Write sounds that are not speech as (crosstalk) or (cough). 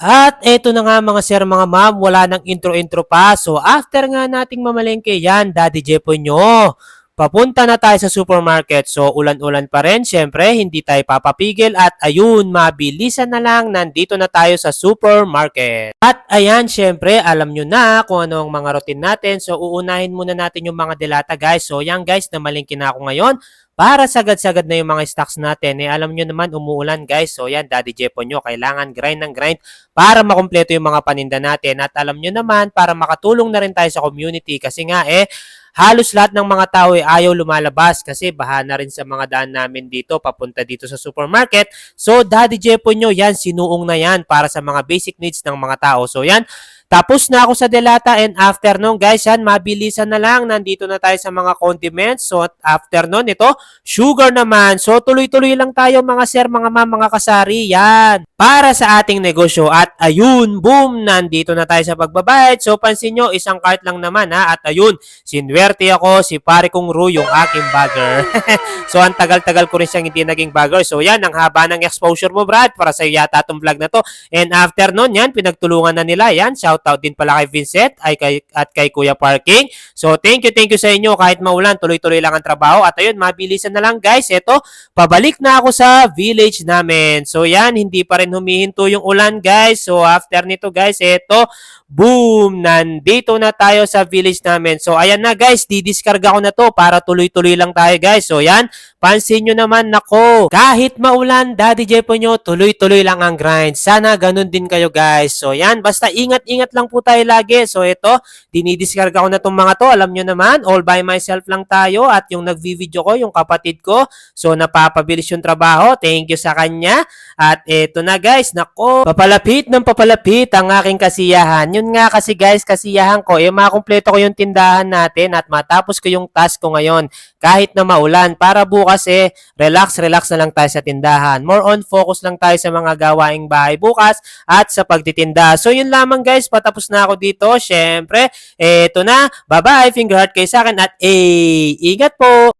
At eto na nga mga sir, mga ma'am, wala nang intro-intro pa. So after nga nating mamalengke yan, Daddy Jepo nyo, papunta na tayo sa supermarket. So ulan-ulan pa rin, syempre, hindi tayo papapigil. At ayun, mabilisan na lang, nandito na tayo sa supermarket. At ayan, syempre, alam nyo na kung ano ang mga routine natin. So uunahin muna natin yung mga delata guys. So yan guys, namalengke na ako ngayon para sagad-sagad na yung mga stocks natin. Eh, alam nyo naman, umuulan guys. So yan, Daddy Jepo nyo, kailangan grind ng grind para makumpleto yung mga paninda natin. At alam nyo naman, para makatulong na rin tayo sa community. Kasi nga eh, halos lahat ng mga tao ay ayaw lumalabas kasi baha na rin sa mga daan namin dito papunta dito sa supermarket. So, Daddy Jepo nyo, yan, sinuong na yan para sa mga basic needs ng mga tao. So, yan, tapos na ako sa Delata and after nun, guys, yan, mabilisan na lang. Nandito na tayo sa mga condiments. So, after nun, ito, sugar naman. So, tuloy-tuloy lang tayo mga sir, mga ma'am, mga kasari. Yan. Para sa ating negosyo. At ayun, boom, nandito na tayo sa pagbabayad. So, pansin nyo, isang cart lang naman ha. At ayun, sinwerte ako si pare kong Ru, yung aking bagger. (laughs) so, ang tagal-tagal ko rin siyang hindi naging bagger. So, yan, ang haba ng exposure mo, Brad. Para sa yata itong vlog na to. And after nun, yan, pinagtulungan na nila. Yan, shoutout din pala kay Vincent ay kay, at kay Kuya Parking. So, thank you, thank you sa inyo. Kahit maulan, tuloy-tuloy lang ang trabaho. At ayun, mabilisan na lang guys. Ito, pabalik na ako sa village namin. So, yan, hindi pa rin humihinto yung ulan guys. So, after nito guys, ito, boom, nandito na tayo sa village namin. So, ayan na guys, didiskarga ko na to para tuloy-tuloy lang tayo guys. So, yan, pansin nyo naman, nako, kahit maulan, Daddy Jepo nyo, tuloy-tuloy lang ang grind. Sana ganun din kayo guys. So, yan, basta ingat-ingat lang po tayo lagi. So, ito, dinidiskarga ko na tong mga to. Alam nyo naman, all by myself lang tayo at yung nagvi-video ko, yung kapatid ko. So, napapabilis yung trabaho. Thank you sa kanya. At eto na guys, nako, papalapit ng papalapit ang aking kasiyahan. Yun nga kasi guys, kasiyahan ko, eh makumpleto ko yung tindahan natin at matapos ko yung task ko ngayon kahit na maulan para bukas eh relax relax na lang tayo sa tindahan. More on focus lang tayo sa mga gawaing bahay bukas at sa pagtitinda. So yun lamang guys, patapos na ako dito. Syempre, eto na. Bye-bye. Finger heart kayo sa akin at eh, ingat po.